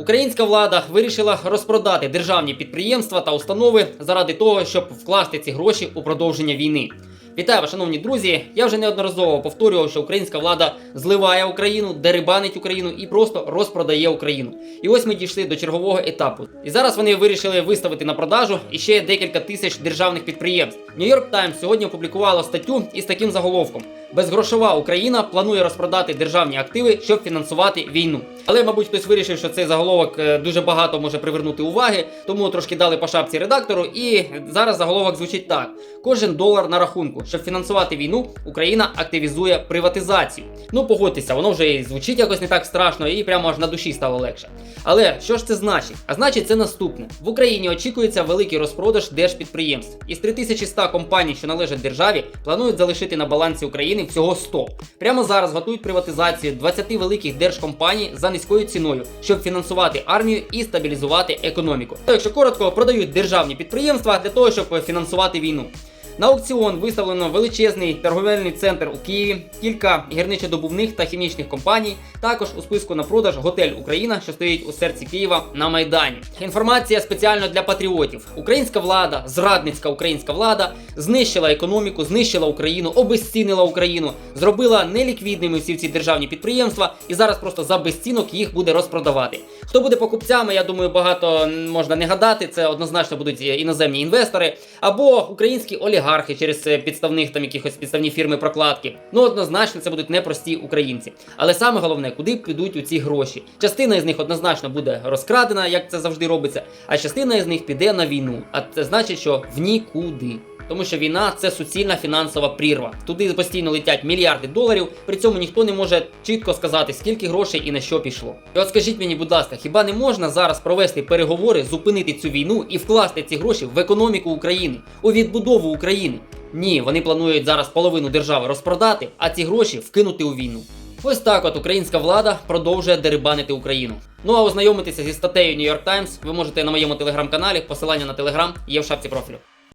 Українська влада вирішила розпродати державні підприємства та установи заради того, щоб вкласти ці гроші у продовження війни. Вітаю, шановні друзі! Я вже неодноразово повторював, що українська влада зливає Україну, дерибанить Україну і просто розпродає Україну. І ось ми дійшли до чергового етапу. І зараз вони вирішили виставити на продажу іще декілька тисяч державних підприємств. Нью-Йорк Таймс сьогодні опублікувало статтю із таким заголовком: Безгрошова Україна планує розпродати державні активи, щоб фінансувати війну. Але, мабуть, хтось вирішив, що цей заголовок е, дуже багато може привернути уваги, тому трошки дали по шапці редактору. І зараз заголовок звучить так: кожен долар на рахунку, щоб фінансувати війну, Україна активізує приватизацію. Ну погодьтеся, воно вже і звучить якось не так страшно, і прямо аж на душі стало легше. Але що ж це значить? А значить, це наступне: в Україні очікується великий розпродаж держпідприємств. Із 3100 компаній, що належать державі, планують залишити на балансі України всього 100. Прямо зараз готують приватизацію 20 великих держкомпаній за низькою ціною, щоб фінансувати армію і стабілізувати економіку. То, якщо коротко, продають державні підприємства для того, щоб фінансувати війну. На аукціон виставлено величезний торговельний центр у Києві, кілька гірничодобувних та хімічних компаній. Також у списку на продаж готель Україна, що стоїть у серці Києва на Майдані. Інформація спеціально для патріотів. Українська влада, зрадницька українська влада, знищила економіку, знищила Україну, обезцінила Україну, зробила неліквідними всі ці державні підприємства і зараз просто за безцінок їх буде розпродавати. Хто буде покупцями, я думаю, багато можна не гадати. Це однозначно будуть іноземні інвестори або українські олігархи через е, підставних там якихось підставні фірми прокладки. Ну однозначно це будуть непрості українці. Але саме головне, куди підуть у ці гроші. Частина із них однозначно буде розкрадена, як це завжди робиться, а частина із них піде на війну. А це значить, що в нікуди. Тому що війна це суцільна фінансова прірва. Туди постійно летять мільярди доларів. При цьому ніхто не може чітко сказати, скільки грошей і на що пішло. І от скажіть мені, будь ласка, хіба не можна зараз провести переговори, зупинити цю війну і вкласти ці гроші в економіку України, у відбудову України? Ні, вони планують зараз половину держави розпродати, а ці гроші вкинути у війну. Ось так от українська влада продовжує дерибанити Україну. Ну а ознайомитися зі статтею New York Times ви можете на моєму телеграм-каналі. Посилання на телеграм є в шапці профілю.